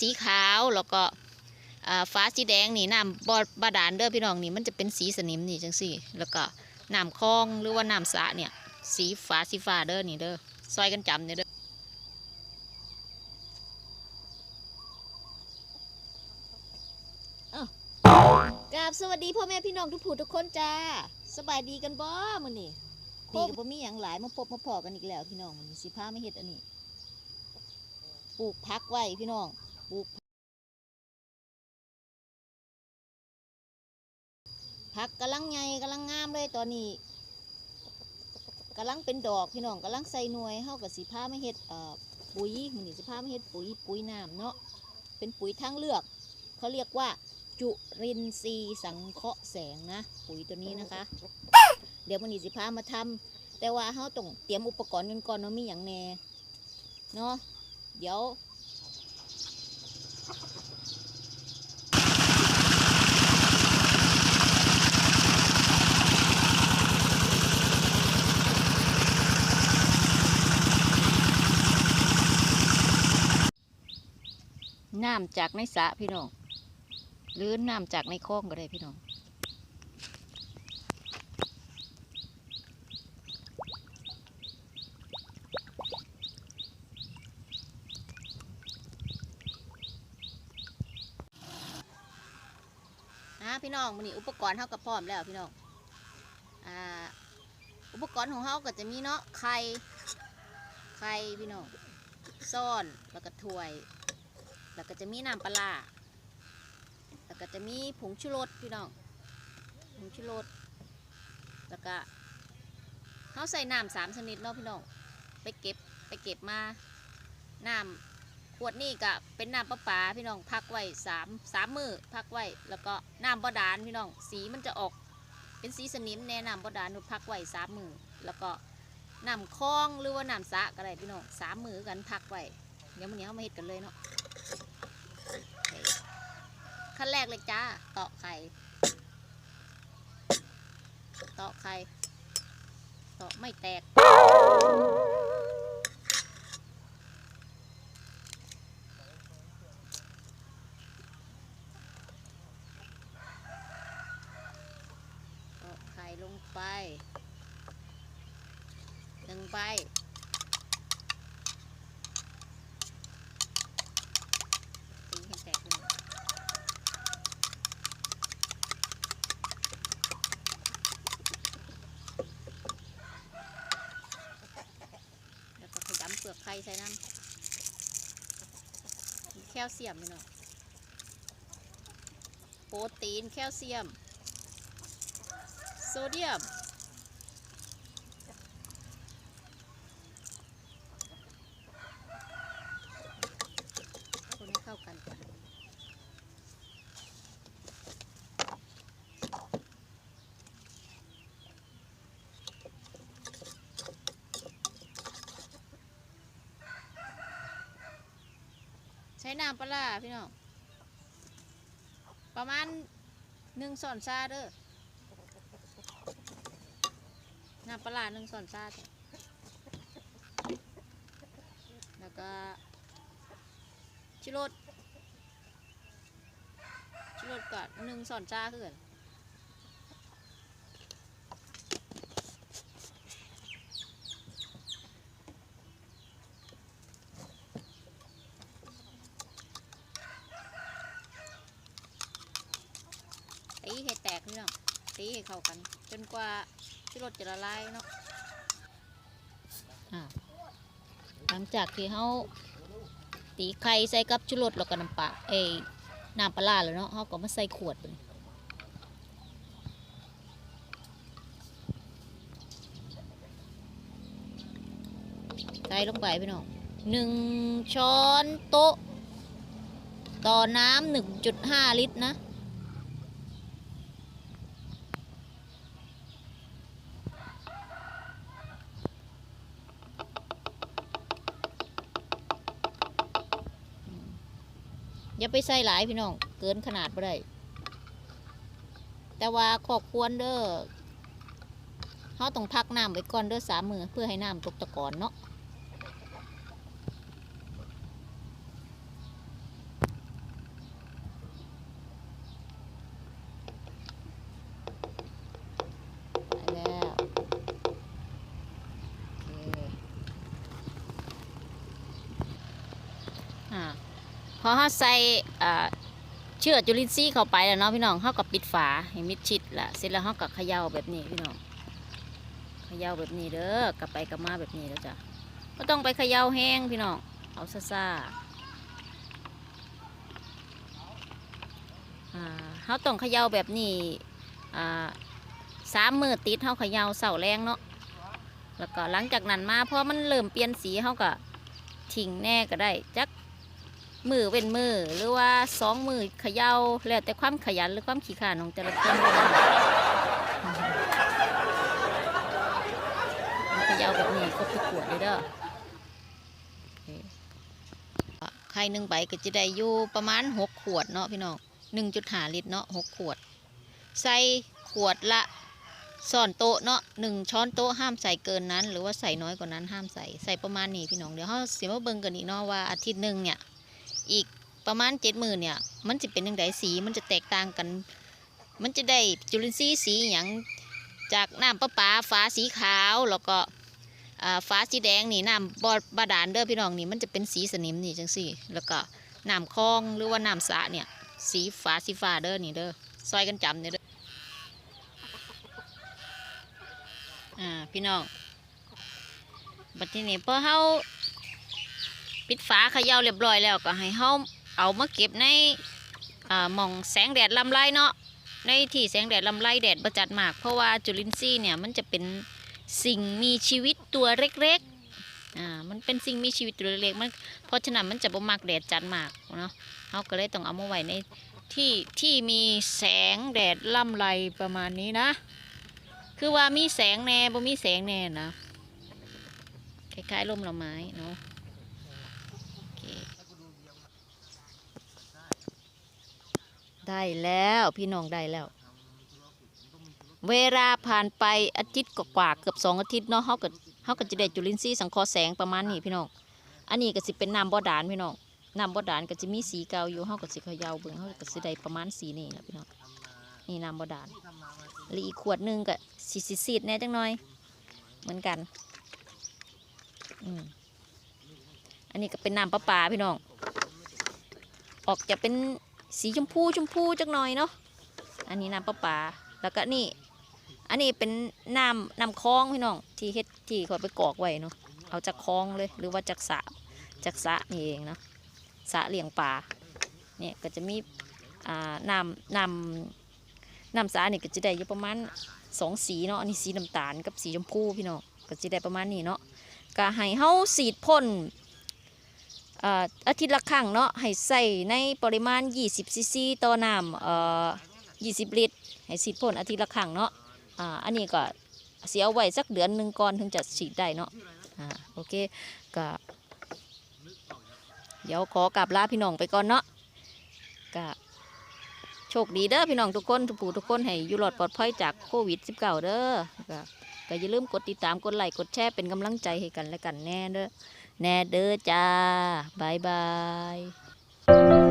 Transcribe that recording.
สีขาวแล้วก็ฟ้าสีแดงนี่น้ำบอบาดาลเด้อพี่น้องนี่มันจะเป็นสีสนิมนี่จังสี่แล้วก็น้ำคลองหรือว่าน้ำสระเนี่ยสีฟ้าสีฟ้าเด้อนี่เด้อซอยกันจำเนี่ยเด้อกราบสวัสดีพ่อแม่พี่น้องทุกผู้ทุกคนจ้าสบายดีกันบ่มื้อนี้พี่กับบ่มีหยังหลายมาพบมาพอกันอีกแล้วพี่น้องมื้อนี้สิพามาเฮ็ดอันนี้ปลูกผักไว้พี่น้อง ลูกผักกำลังใหญ่กำลังงามเลยตอนนี้กำลังเป็นดอกพี่น้องกำลังใส่หน่วยเฮากับสิพาไมาเฮ็ดปุ๋ยมื้อนี้สิพาไมาเฮ็ดปุ๋ยปุ๋ยน้ำเนาะเป็นปุ๋ยทางเลือก เขาเรียกว่า จุรินทรีย์สังเคราะห์แสงนะ ปุ๋ยตัวนี้นะคะ เดี๋ยวมันนี้สิพามาทำแต่ว่าเขาต้องเตรียมอุปกรณ์กันก่อนเนาะมีอย่างแน่เนาะเดี๋ยว น้ำจากในสระพี่น้อง หรือน้ำจากในคลองก็ได้พี่น้องอ่าพี่น้องมันนี่อุปกรณ์เท่ากับพร้อมแล้วพี่น้อง อ่า อุปกรณ์ของเขาก็จะมีเนาะไข่ ไข่พี่น้อง ซ่อน แล้วก็ถ้วย แล้วก็จะมีน้ำปลาแล้วก็จะมีผงชูรสพี่น้อง ผงชูรส แล้วก็เขาใส่น้ำสามชนิดเนาะพี่น้อง ไปเก็บไปเก็บมา น้ำขวดนี่ก็เป็นน้ำประปาพี่น้องพักไว้สามสามมือพักไว้ แล้วก็น้ำบดาลพี่น้อง สีมันจะออกเป็นสีสนิมแน่น้ำบดาลหนูพักไว้สามมือแล้วก็น้ำคลองหรือว่าน้ำสะก็ได้พี่น้องสามมือกันพักไว้เดี๋ยววันนี้เขามาเฮ็ดกันเลยเนาะ ขั้นแรกเลยจ้าตอกไข่ตอกไข่ตอกไม่แตก ตอกไข่ลงไปหนึ่งใบตีให้แตกเลย แล้วก็ขยำเปลือกไข่ใส่น้ำมี แคลเซียมนี่เนาะโปรตีนแคลเซียม โซเดียม คนให้เข้ากันก่อนใช้ น้ำปลาร้าพี่น้องประมาณหนึ่งส่อนซาเด้อน้ำปลาร้าหนึ่งส่วนซาแล้วก็ชิโรดชิโรดก็หนึ่งส่วนซาคือกันตี ให้แตกนี่น้องตีให้เข้ากัน จนกว่าที่รถจะละลายเนาะหลังจากที่เขาตีไข่ใส่กับชุรสแล้วก็น้ำปลาเอ้น้ำปลาร้าแล้วเนาะเขาก็มาใส่ขวดไปเลยใส่ลงไปพี่น้องหนึ่งช้อนโต๊ะ ต่อน้ำหนึ่งจุดห้าลิตรนะ อย่าไปใส่หลายพี่น้อง เกินขนาดไปได้แต่ว่าขอบควรเด้อเขาต้องพักน้ำไว้ก่อนเด้อสามมือเพื่อให้น้ำตกตะกอนเนาะ อ่า พอเขาใส่อ่าเชื่อจุลินทรีย์เข้าไปแล้วเนาะพี่น้องเขาก็ปิดฝาให้มิดชิดละเสร็จแล้วเขาก็เขย่าแบบนี้พี่น้องเขย่าแบบนี้เด้อกลับไปกลับมาแบบนี้แล้วจ้ะก็ต้องไปเขย่าแห้งพี่น้องเอาซาซาๆอ่าเขาต้องเขย่าแบบนี้สามมือติดเขาเขย่าเสาแรงเนาะแล้วก็หลังจากนั้นมาพอมันเริ่มเปลี่ยนสีเขาก็ทิ้งแน่ก็ได้จัก มือเว้นมือหรือว่าสองมือเขย่าแล้วแต่ความขยันหรือความขี้ขาดของแต่ละคนเขย่าแบบนี้ก็ทุกขวดเลยเด้อไข่หนึ่งใบก็จะได้อยู่ประมาณหกขวดเนาะพี่น้องหนึ่งจุดหาลิตรเนาะหกขวด ใส่ขวดละซ่อนโต๊ะเนาะหนึ่งช้อนโต๊ะห้ามใส่เกินนั้น หรือว่าใส่น้อยกว่านั้นห้ามใส่ใส่ประมาณนี้พี่น้องเดี๋ยวเขาเสียมาเบิ่งกันอีกเนาะว่าอาทิตย์หนึ่งเนี่ย อีกประมาณเจ็ดหมื่นเนี่ย มันจะเป็นยังไงสีมันจะแตกต่างกัน มันจะได้จุลินทรีย์สีอย่างจากน้ำประปาฟ้าสีขาวแล้วก็ฟ้าสีแดงนี่น้ำบอดบาดาลเด้อพี่น้องนี่มันจะเป็นสีสนิมนี่จังสี่ แล้วก็น้ำคลองหรือว่าน้ำสะเนี่ย สีฟ้าสีฟ้าเด้อนี่เด้อซอยกันจำเนี่ยเด้ออ่าพี่น้องบัดทีนี้พอเฮา ปิดฝาเขย่าเรียบร้อยแล้วก็ให้เฮาเอามาเก็บในหมองแสงแดดลำไรเนาะในที่แสงแดดลำไรแดดประจัดมาก เพราะว่าจุลินทรีย์เนี่ยมันจะเป็นสิ่งมีชีวิตตัวเล็กๆอ่ามันเป็นสิ่งมีชีวิตตัวเล็กๆมันเพราะฉะนั้นมันจะบ่มักแดดจัดมากเนาะเฮาก็เลยต้องเอามาไว้ในที่ที่มีแสงแดดลำไรประมาณนี้นะ คือว่ามีแสงแน่บ่มีแสงแน่นะคล้ายๆร่มละไม้เนาะโอเค ได้แล้วพี่น้องได้แล้ว เวลาผ่านไปอาทิตย์กว่าๆเกือบสองอาทิตย์เนาะเขาก็เขาก็จะได้จุลินทรีย์สังเคราะห์แสงประมาณนี้พี่น้อง อันนี้ก็สิเป็นน้ำบ่ดานพี่น้อง น้ำบ่ดานก็จะมีสีเก่าอยู่เขาก็สิเขยาวเบิ่งเขาก็สิได้ประมาณสีนี่แหละพี่น้อง นี่น้ำบ่ดานหรืออีกขวดหนึ่งก็สีสีสีดแหน่จังหน่อย เหมือนกัน อืมอันนี้ก็เป็นน้ำประปาพี่น้อง ออกจะเป็น สีชมพูชมพูจังหน่อยเนาะอันนี้น้ำประปาแล้วก็นี่ อันนี้เป็นน้ำน้ำคลองพี่น้องที่เฮ็ดที่เขาไปกอกไว้เนาะเอาจากคลองเลยหรือว่าจากสระจากสระนี่เองเนาะสระเลี้ยงปลาเนี่ยก็จะมีอ่าน้ำน้ำน้ำสานี่ก็จะได้อยู่ประมาณสองสีเนาะอันนี้สีน้ำตาลกับสีชมพูพี่น้องก็จะได้ประมาณนี้เนาะก็ให้เฮาสีดพ่น อาทิตย์ละครั้งเนาะให้ใส่ในปริมาณ 20ซีซีต่อน้ำเอ่อ20 ลิตร ให้สีดพ่นอาทิตย์ละครั้งเนาะอ่าอันนี้ก็เสียเอาไว้สักเดือนหนึ่งก่อนถึงจะฉีดได้เนาะอ่าโอเคก็เดี๋ยวขอกลับลาพี่น้องไปก่อนเนาะก็โชคดีเด้อพี่น้องทุกคนทุกผู้ทุกคนให้อยู่รอดปลอดภัยจากโควิด -19 เด้อก็ก็อย่าลืมกดติดตามกดไลค์กดแชร์เป็นกำลังใจให้กันและกันแน่เด้อ แน่เด้อจ้าบายบาย